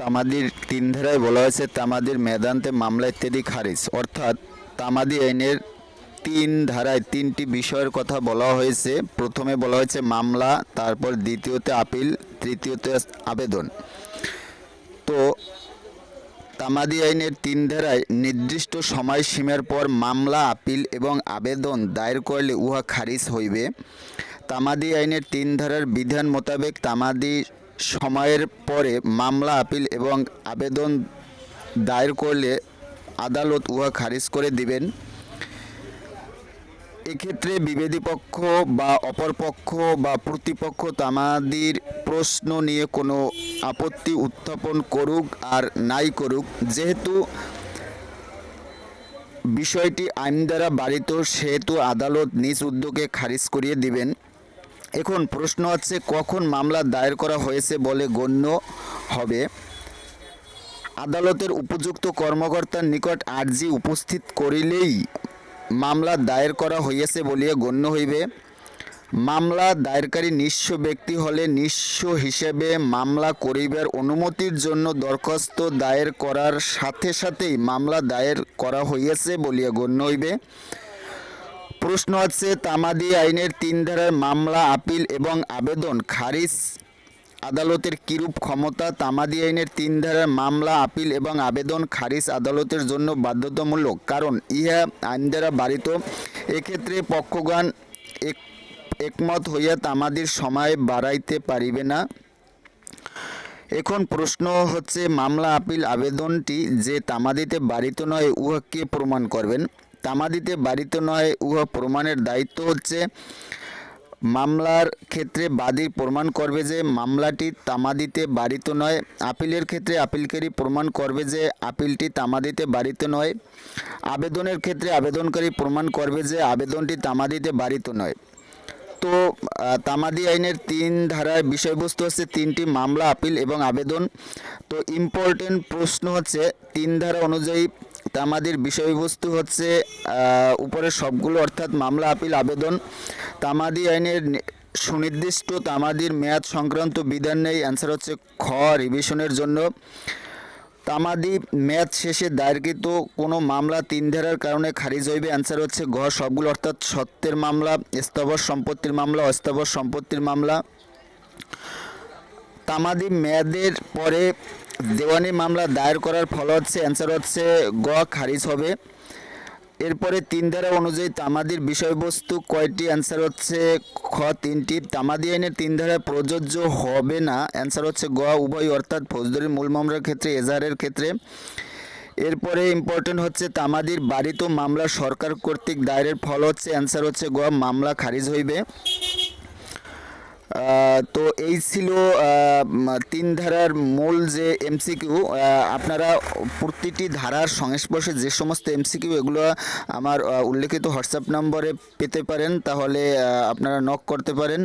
তামাদির তিন ধারায় বলা হয়েছে, তামাদির মেদান্তে মামলা ইত্যাদি খারিজ। অর্থাৎ তামাদি আইনের তিন ধারায় তিনটি বিষয়ের কথা বলা হয়েছে। প্রথমে বলা হয়েছে মামলা, তারপর দ্বিতীয়তে আপিল, তৃতীয়তে আবেদন। তো তামাদি আইনের তিন ধারায় নির্দিষ্ট সময়সীমার পর মামলা, আপিল এবং আবেদন দায়ের করলে উহা খারিজ হইবে। তামাদি আইনের তিন ধারার বিধান মোতাবেক তামাদি সময়ের পরে মামলা, আপিল এবং আবেদন দায়ের করলে আদালত উহা খারিজ করে দিবেন। এক্ষেত্রে বিবেদী পক্ষ বা অপরপক্ষ বা প্রতিপক্ষ তামাদির প্রশ্ন নিয়ে কোনো আপত্তি উত্থাপন করুক আর নাই করুক, যেহেতু বিষয়টি আইন দ্বারা বাড়িত, সেহেতু আদালত নিজ উদ্যোগে খারিজ করিয়ে দিবেন। এখন প্রশ্ন হচ্ছে কখন মামলা দায়ের করা হয়েছে বলে গণ্য হবে? আদালতের উপযুক্ত কর্মকর্তার নিকট আর্জি উপস্থিত করিলেই মামলা দায়ের করা হইয়াছে বলিয়া গণ্য হইবে। মামলা দায়েরকারী নিঃস্ব ব্যক্তি হলে নিঃস্ব হিসেবে মামলা করিবার অনুমতির জন্য দরখাস্ত দায়ের করার সাথে সাথেই মামলা দায়ের করা হইয়াছে বলিয়া গণ্য হইবে। প্রশ্ন আছে, তামাদি আইনের তিন ধারার মামলা, আপিল এবং আবেদন। খারিজ আদালতের কিরূপ ক্ষমতা? তামাদি আইনের তিন ধারার মামলা, আপিল এবং আবেদন খারিজ আদালতের জন্য বাধ্যতামূলক। কারণ, ইহা আইন দ্বারা বাড়িত এক্ষেত্রে পক্ষগণ এক, একমত হইয়া তামাদির সময় বাড়াইতে পারিবে না। এখন প্রশ্ন হচ্ছে, মামলা, আপিল, আবেদনটি যে তামাদিতে বাড়িত নয় উহাকে প্রমাণ করবেন? তামাদিতে বাড়িত নয়, উহা প্রমাণের দায়িত্ব হচ্ছে। মামলার ক্ষেত্রে বাদী প্রমাণ করবে যে মামলাটি তামাদিতে বাড়িত নয়। আপিলের ক্ষেত্রে আপিলকারী প্রমাণ করবে যে আপিলটি তামাদিতে বাড়িতে নয়। আবেদনের ক্ষেত্রে আবেদনকারী প্রমাণ করবে যে আবেদনটি তামাদিতে বাড়িত নয়। তো তামাদি আইনের তিন ধারায় বিষয়বস্তু হচ্ছে তিনটি মামলা, আপিল এবং আবেদন। তো ইম্পর্টেন্ট প্রশ্ন হচ্ছে, তিন ধারা অনুযায়ী তামাদির বিষয়বস্তু হচ্ছে উপরের সবগুলো অর্থাৎ মামলা, আপিল, আবেদন, তামাদি আইনের সুনির্দিষ্ট তামাদির মেয়াদ সংক্রান্ত বিধান নেই। অ্যান্সার হচ্ছে খ রিভিশনের জন্য। তামাদি মেয়াদ শেষে দায়েরকৃত কোনো মামলা তিন ধারার কারণে খারিজ হইবে। অ্যান্সার হচ্ছে ঘ, সবগুলো অর্থাৎ সত্যের মামলা, স্থাবর সম্পত্তির মামলা, অস্থাবর সম্পত্তির মামলা। তামাদি মেয়াদের পরে দেওয়ানি মামলা দায়ের করার ফল হচ্ছে অ্যান্সার হচ্ছে গ, খারিজ হবে। এরপরে তিন ধারা অনুযায়ী তামাদির বিষয়বস্তু কয়টি? অ্যান্সার হচ্ছে খ, তিনটি। তামাদি আইনের তিন ধারা প্রযোজ্য হবে না। অ্যান্সার হচ্ছে গ, উভয়, অর্থাৎ ফৌজদারি মূল মামলার ক্ষেত্রে, এজাহারের ক্ষেত্রে। এরপরে ইম্পর্টেন্ট হচ্ছে তামাদির বাড়িত মামলা সরকার কর্তৃক দায়েরের ফল হচ্ছে অ্যান্সার হচ্ছে গ, মামলা খারিজ হইবে। তো এই ছিল তিন ধারার মূল যে এমসিকিউ আপনারা প্রতিটি ধারার সংস্পর্শে যে সমস্ত এমসিকিউ এগুলো আমার উল্লেখিত হোয়াটসঅ্যাপ নম্বরে পেতে পারেন। তাহলে আপনারা নক করতে পারেন।